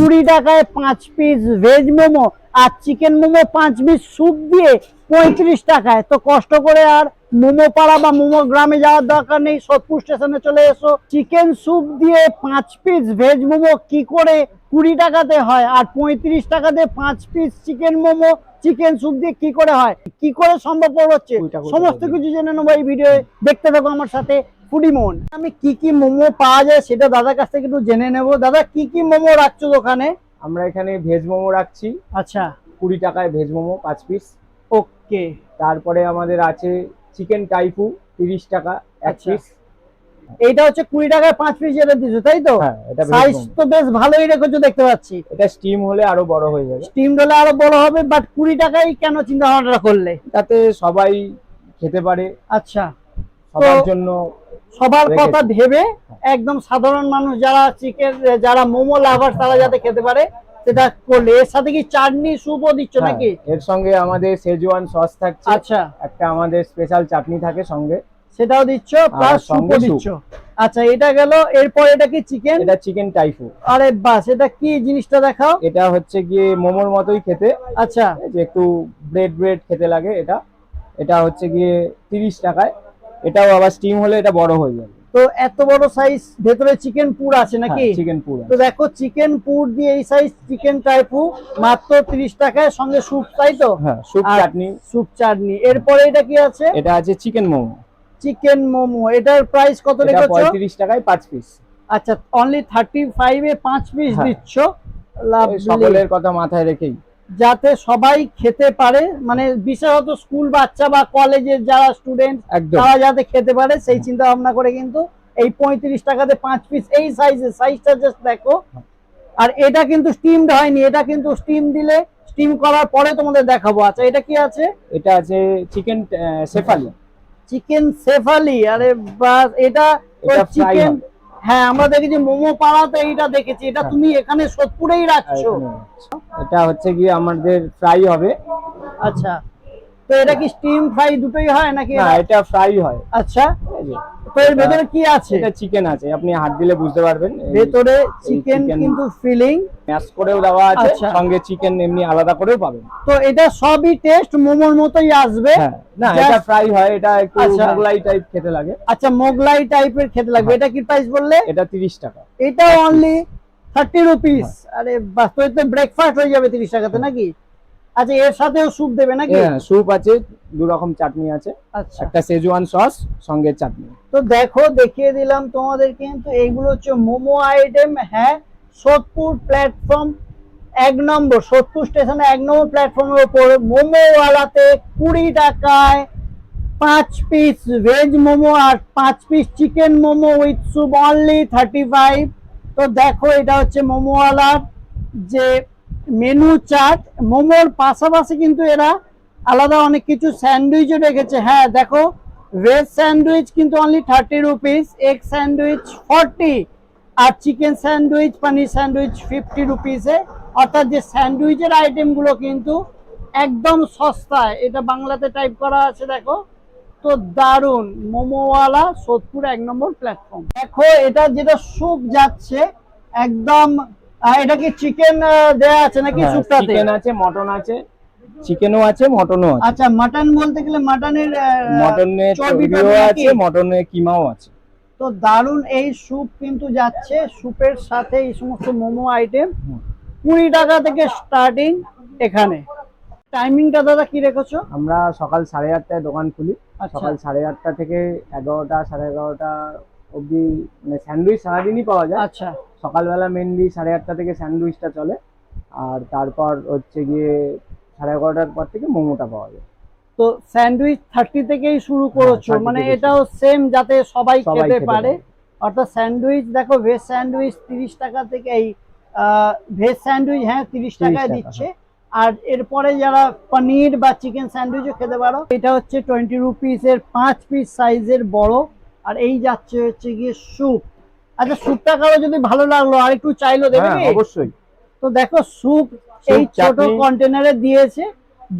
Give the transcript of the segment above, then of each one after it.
কুড়ি টাকায় পাঁচ পিস ভেজ মোমো আর চিকেন মোমো পাঁচ পিস স্যুপ দিয়ে পঁয়ত্রিশ টাকায়। তো কষ্ট করে আর মোমো পাড়া বা মোমো গ্রামে যাওয়ার দরকার নেই সোদপুর স্টেশনে চলে এসো। চিকেন স্যুপ দিয়ে পাঁচ পিস ভেজ মোমো কি করে কুড়ি টাকাতে হয় আর পঁয়ত্রিশ টাকাতে পাঁচ piece chicken momo chicken soup দিয়ে কি করে হয়? কি করে সম্ভব হচ্ছে? সমস্ত কিছু জেনে নেব এই ভিডিও দেখতে থাকো আমার সাথে। ফুডিমোন। আমি কি কি মোমো পাওয়া যায় সেটা দাদার কাছ থেকে একটু জেনে নেব। দাদা কি কি মোমো রাখছো দোকানে? আমরা এখানে ভেজ মোমো রাখছি। আচ্ছা। কুড়ি টাকায় ভেজ মোমো পাঁচ পিস ওকে। তারপরে আমাদের আছে চিকেন টাইফু তিরিশ টাকা এক আচ্ছা। পিস এইটা হচ্ছে কুড়ি টাকায় পাঁচ পিস যেটা দিছো তাই তো? হ্যাঁ এটা সাইজ তো বেশ ভালোই রেখেছো দেখতে পাচ্ছি। এটা স্টিম হলে আরও বড় হয়ে যাবে। স্টিম হলে আরও বড় হবে বাট কুড়ি টাকায় কেন চিন্তা ভাবনা করলে? তাতে সবাই খেতে পারে। আচ্ছা। সবার জন্য সবার কথা ভেবে একদম সাধারণ মানুষ যারা চিকেন যারা মোমো লাভার তারা যাতে খেতে পারে সেটা করলে। এর সাথে কি চাটনি স্যুপও দিচ্ছ হ্যাঁ, নাকি? এর সঙ্গে আমাদের সেজওয়ান সস থাকছে। আচ্ছা। একটা আমাদের স্পেশাল চাটনি থাকে সঙ্গে। সেটাও দিচ্ছ প্লাস স্যুপও দিচ্ছ। আচ্ছা এটা গেল। এরপর এটা কি চিকেন এটা চিকেন টাইফু আরে বাস এটা কি জিনিসটা দেখাও? এটা হচ্ছে গিয়ে মোমোর মতোই খেতে। আচ্ছা। যে একটু ব্রেড ব্রেড খেতে লাগে এটা। এটা হচ্ছে গিয়ে তিরিশ টাকায়। এটাও আবার স্টিম হলে এটা বড় হয়ে যাবে। তো এত বড় সাইজ ভেতরে চিকেন পুর আছে নাকি? চিকেন পুর তো দেখো চিকেন পুর দিয়ে এই সাইজ চিকেন টাইপু মাত্র তিরিশ টাকায় সঙ্গে স্যুপ তাই তো? হ্যাঁ স্যুপ চাটনি স্যুপ চাটনি এরপরে এটা কি আছে? এটা আছে চিকেন মোমো। চিকেন মোমো। এটার প্রাইস কত রেখেছো? পঁয়ত্রিশ টাকায় পাঁচ পিস আচ্ছা অনলি থার্টি ফাইভে পাঁচ পিস হ্যাঁ। দিচ্ছ। সকলের কথা মাথায় রেখেই। যাতে সবাই খেতে পারে মানে বিশেষত স্কুল বাচ্চা বা কলেজের যারা স্টুডেন্ট তারা যাতে খেতে পারে সেই চিন্তা ভাবনা করে কিন্তু এই পঁয়ত্রিশ টাকাতে পাঁচ পিস এই সাইজের সাইজটা জাস্ট দেখো। আর এটা কিন্তু স্টিমড হয়নি এটা কিন্তু স্টিম দিলে স্টিম করার পরে তোমাদের দেখাবো। আচ্ছা এটা কি আছে? এটা আছে চিকেন সেফালি চিকেন সেফালি আরে বাস এটা চিকেন। হ্যাঁ আমরা দেখেছি মোমো পাড়াতে এইটা দেখেছি। এটা হ্যাঁ। তুমি এখানে সোদপুরেই রাখছো। এটা হচ্ছে কি আমাদের ফ্রাই হবে। আচ্ছা। তো এটা কি স্টিম ফ্রাই দুটোই হয় নাকি না এটা ফ্রাই হয়। আচ্ছা। তো এর ভেতরে কি আছে? এটা চিকেন আছে আপনি হাত দিলে বুঝতে পারবেন। ভেতরে চিকেন কিন্তু ফিলিং ম্যাশ করেও দেওয়া আছে আচ্ছা। সঙ্গে চিকেন এমনি আলাদা করেও পাবেন। তো এটা সবই টেস্ট মোমোর মতোই আসবে। হ্যাঁ। না এটা ফ্রাই হয় এটা একটু আচ্ছা। মোগলাই টাইপ খেতে লাগে। আচ্ছা মোগলাই টাইপের খেতে লাগবে। হ্যাঁ। এটা কি প্রাইস বললে? এটা তিরিশ টাকা। এটা অনলি থার্টি রুপিস আরে বাস তো ব্রেকফাস্ট হয়ে যাবে তিরিশ টাকাতে নাকি? আচ্ছা এর সাথেও স্যুপ দেবে নাকি? হ্যাঁ স্যুপ আছে দু রকম চাটনি আছে। আচ্ছা। একটা সেজওয়ান সস সঙ্গে চাটনি। তো দেখো দেখিয়ে দিলাম তোমাদের কিন্তু এইগুলো হচ্ছে মোমো আইটেম হ্যাঁ সোদপুর প্ল্যাটফর্ম এক নম্বর সোদপুর স্টেশনে এক নম্বর প্ল্যাটফর্মের উপর মোমোওয়ালাতে কুড়ি টাকায় পাঁচ পিস ভেজ মোমো আর পাঁচ piece chicken momo with soup only thirty five তো দেখো এটা হচ্ছে মোমোওয়ালার যে মেনু চাট মোমোর পাশাপাশি কিন্তু এরা আলাদা অনেক কিছু স্যান্ডউইচও রেখেছে। হ্যাঁ দেখো ভেজ স্যান্ডউইচ কিন্তু only thirty rupees egg sandwich forty আর chicken sandwich paneer sandwich fifty রুপিসে অর্থাৎ যে স্যান্ডউইচের আইটেমগুলো কিন্তু একদম সস্তায়, এটা বাংলাতে টাইপ করা আছে, দেখো। তো দারুণ মোমোওয়ালা সোদপুর এক নম্বর প্ল্যাটফর্ম দেখো, এটা যেটা স্যুপ যাচ্ছে, একদম এটা কি চিকেন দেয়া আছে নাকি চিকেন হ্যাঁ, আছে মটন আছে চিকেনও আছে মটনও আছে। আচ্ছা মাটন বলতে গেলে মাটনের মটনের চর্বিও আছে মটনের কিমাও আছে। তো দারুণ এই স্যুপ কিন্তু যাচ্ছে। স্যুপের সাথে এই সমস্ত মোমো আইটেম কুড়ি টাকা থেকে স্টার্টিং এখানে। টাইমিংটা দাদা কি রেখেছো? আমরা সকাল সাড়ে আটটায় দোকান খুলি। আচ্ছা। সকাল সাড়ে আটটা থেকে এগারোটা সাড়ে এগারোটা অবধি মানে স্যান্ডউইচ সারাদিনই পাওয়া যায়। আচ্ছা। সকালবেলা মেনলি সাড়ে আটটা থেকে স্যান্ডউইচটা চলে। আর তারপর হচ্ছে গিয়ে সাড়ে এগারোটার পর থেকে মোমোটা পাওয়া যায়। তো স্যান্ডউইচ থার্টি থেকেই শুরু করেছ? মানে এটাও সেম যাতে সবাই খেতে পারে? পারে। অর্থাৎ স্যান্ডউইচ দেখো ভেজ স্যান্ডউইচ তিরিশ টাকা থেকে এই ভেজ স্যান্ডউইচ হ্যাঁ তিরিশ টাকায় দিচ্ছে। আর এরপরে যারা পনির বা চিকেন স্যান্ডউইচও খেতে পারো এটা হচ্ছে টোয়েন্টি রুপিস এর পাঁচ পিস সাইজের বড়। আর এই যাচ্ছে হচ্ছে গিয়ে স্যুপ। আচ্ছা স্যুপটা কারও যদি ভালো লাগল আর একটু চাইলো দেবে হ্যাঁ অবশ্যই। তো দেখো স্যুপ এই ছোট কন্টেনারে দিয়েছে।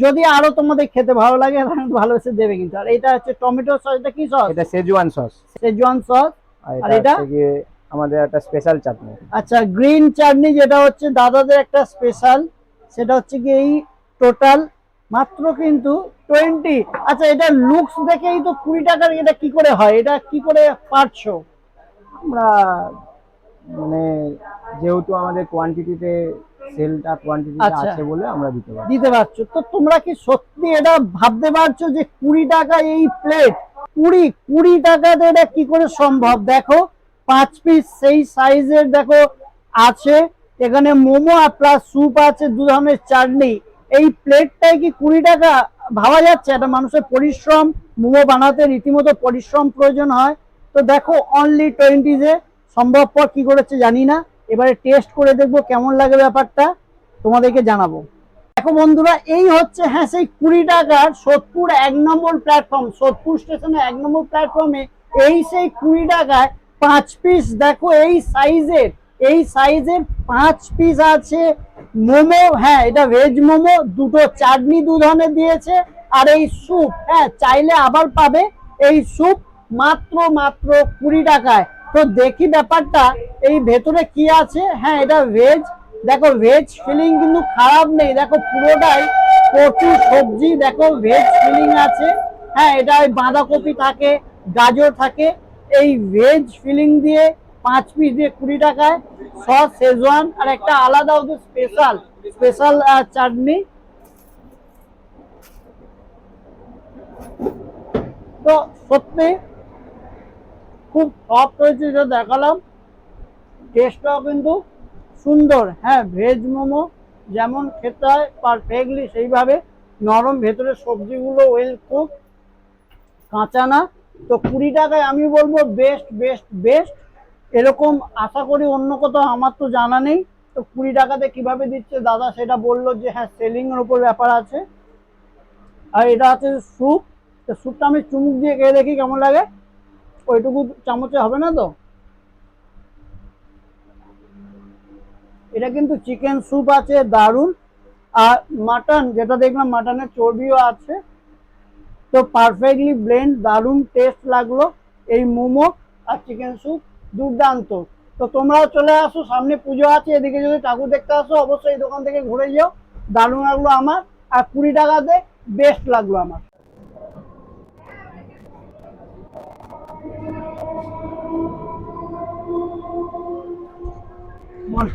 যদি আরও তোমাদের খেতে ভালো লাগে ভালোবেসে দেবে কিন্তু। আর এটা হচ্ছে টমেটো সস এটা কি সস এটা সেজওয়ান সস সেজওয়ান সস আর এটা আমাদের একটা স্পেশাল চাটনি। আচ্ছা গ্রিন চাটনি যেটা হচ্ছে দাদাদের একটা স্পেশাল সেটা হচ্ছে কি এই টোটাল মাত্র কিন্তু টোয়েন্টি আচ্ছা এটা লুকস দেখেই তো কুড়ি টাকার এটা কি করে হয়? এটা কি করে পারছ আমরা মানে যেহেতু আমাদের কোয়ান্টিটিতে সেলটা কোয়ান্টিটিতে আচ্ছা। আছে বলে আমরা দিতে পারি দিতে পারছ। তো তোমরা কি সত্যি এটা ভাবতে পারছ যে কুড়ি টাকা এই প্লেট কুড়ি কুড়ি টাকাতে এটা কি করে সম্ভব? দেখো পাঁচ পিস সেই সাইজের দেখো আছে। এখানে মোমো আর প্লাস স্যুপ আছে দু ধরনের চাটনি। এই প্লেটটাই কি কুড়ি টাকা ভাবা যাচ্ছে? একটা মানুষের পরিশ্রম, মোমো বানাতে রীতিমতো পরিশ্রম প্রয়োজন হয়। তো দেখো অনলি টোয়েন্টিজে সম্ভবপর কি করেছে জানি না। এবারে টেস্ট করে দেখব কেমন লাগে ব্যাপারটা। তোমাদেরকে জানাব। দেখো বন্ধুরা, এই হচ্ছে হ্যাঁ সেই কুড়ি টাকার সোদপুর এক নম্বর প্ল্যাটফর্ম সোদপুর স্টেশনে এক নম্বর প্ল্যাটফর্মে এই সেই কুড়ি টাকায় পাঁচ পিস দেখো এই সাইজের এই সাইজের পাঁচ পিস আছে। মোমো হ্যাঁ এটা ভেজ মোমো, দুটো চাটনি দু ধরনের দিয়েছে। আর এই স্যুপ হ্যাঁ চাইলে আবার পাবে। এই স্যুপ মাত্র মাত্র কুড়ি টাকায়। তো দেখি ব্যাপারটা, এই ভেতরে কি আছে? হ্যাঁ এটা ভেজ দেখো ভেজ ফিলিং কিন্তু খারাপ নেই। দেখো, পুরোটাই প্রচুর সবজি। দেখো ভেজ ফিলিং আছে। হ্যাঁ এটা বাঁধাকপি থাকে, গাজর থাকে। এই ভেজ ফিলিং দিয়ে পাঁচ পিস দিয়ে কুড়ি টাকায় সস শেজওয়ান আর একটা আলাদা ওদের স্পেশাল স্পেশাল চাটনি। তো সত্যি খুব সফট হয়েছে যেটা দেখালাম। টেস্টটাও কিন্তু সুন্দর। হ্যাঁ ভেজ মোমো যেমন খেতে হয় পারফেক্টলি সেইভাবে। নরম ভেতরে সবজিগুলো ওয়েল কুক কাঁচা না। তো কুড়ি টাকায় আমি বলব বেস্ট বেস্ট বেস্ট এরকম আশা করি অন্য কোথাও, আমার তো জানা নেই। তো কুড়ি টাকাতে কীভাবে দিচ্ছে? দাদা সেটা বলল যে হ্যাঁ সেলিং এর উপর ব্যাপার আছে। আর এটা আছে স্যুপ। তো স্যুপটা আমি চুমুক দিয়ে খেয়ে দেখি কেমন লাগে। ওইটুকু চামচে হবে না তো? এটা কিন্তু চিকেন স্যুপ আছে দারুণ আর মাটন, যেটা দেখলাম মাটনের চর্বিও আছে। তো পারফেক্টলি ব্লেন্ড দারুণ টেস্ট লাগল এই মোমো আর চিকেন স্যুপ। দুর্দান্ত। তো তোমরাও চলে আসো, সামনে পুজো আছে, এদিকে যদি ঠাকুর দেখতে আসো, অবশ্যই এই দোকান থেকে ঘুরে যাও। দারুণ লাগল আমার। আর কুড়ি টাকাতে বেস্ট লাগল আমার। বল।